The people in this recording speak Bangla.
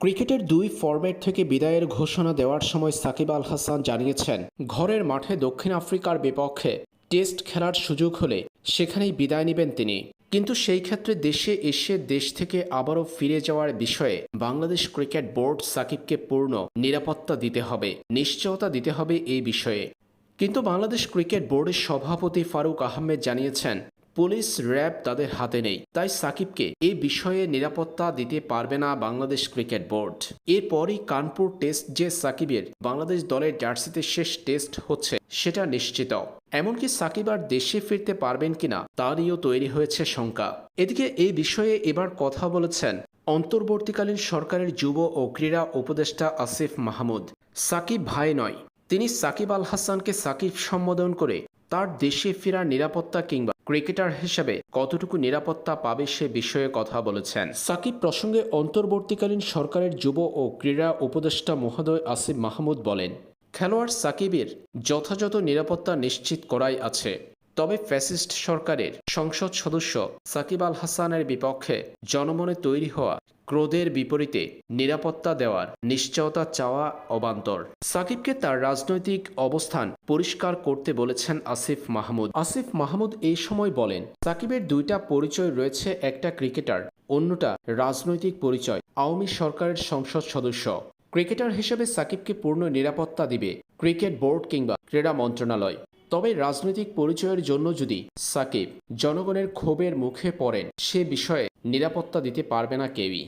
ক্রিকেটের দুই ফরম্যাট থেকে বিদায়ের ঘোষণা দেওয়ার সময় সাকিব আল হাসান জানিয়েছেন, ঘরের মাঠে দক্ষিণ আফ্রিকার বিপক্ষে টেস্ট খেলার সুযোগ হলে সেখানেই বিদায় নেবেন তিনি। কিন্তু সেই ক্ষেত্রে দেশে এসে দেশ থেকে আবারও ফিরে যাওয়ার বিষয়ে বাংলাদেশ ক্রিকেট বোর্ড সাকিবকে পূর্ণ নিরাপত্তা দিতে হবে, নিশ্চয়তা দিতে হবে এই বিষয়ে। কিন্তু বাংলাদেশ ক্রিকেট বোর্ডের সভাপতি ফারুক আহমেদ জানিয়েছেন পুলিশ র্যাব তাদের হাতে নেই। তাই সাকিবকে এই বিষয়ে নিরাপত্তা দিতে পারবে না বাংলাদেশ ক্রিকেট বোর্ড। এরপরই কানপুর টেস্ট যে সাকিবের বাংলাদেশ দলের জার্সিতে শেষ টেস্ট হচ্ছে, সেটা নিশ্চিত। এমনকি সাকিব আর দেশে ফিরতে পারবেন কিনা তা নিয়েও তৈরি হয়েছে শঙ্কা। এদিকে এই বিষয়ে এবার কথা বলেছেন অন্তর্বর্তীকালীন সরকারের যুব ও ক্রীড়া উপদেষ্টা আসিফ মাহমুদ। সাকিব ভাই নয়, তিনি সাকিব আল হাসানকে সাকিব সম্বোধন করে তার দেশে ফেরার নিরাপত্তা কিংবা ক্রিকেটার হিসেবে কতটুকু নিরাপত্তা পাবে সে বিষয়ে কথা বলেছেন। সাকিব প্রসঙ্গে অন্তর্বর্তীকালীন সরকারের যুব ও ক্রীড়া উপদেষ্টা মহোদয় আসিফ মাহমুদ বলেন খেলোয়াড় সাকিবের যথাযথ নিরাপত্তা নিশ্চিত করাই আছে। তবে ফ্যাসিস্ট সরকারের সংসদ সদস্য সাকিব আল হাসানের বিপক্ষে জনমনে তৈরি হওয়া ক্রোধের বিপরীতে নিরাপত্তা দেওয়ার নিশ্চয়তা চাওয়া অবান্তর। সাকিবকে তার রাজনৈতিক অবস্থান পরিষ্কার করতে বলেছেন আসিফ মাহমুদ। আসিফ মাহমুদ এই সময় বলেন, সাকিবের দুইটা পরিচয় রয়েছে, একটা ক্রিকেটার, অন্যটা রাজনৈতিক পরিচয়, আওয়ামী সরকারের সংসদ সদস্য। ক্রিকেটার হিসেবে সাকিবকে পূর্ণ নিরাপত্তা দিবে ক্রিকেট বোর্ড কিংবা ক্রীড়া মন্ত্রণালয়। তবে রাজনৈতিক পরিচয়ের জন্য যদি সাকিব জনগণের ক্ষোভের মুখে পড়েন, সে বিষয়ে নিরাপত্তা দিতে পারবে না কেউই।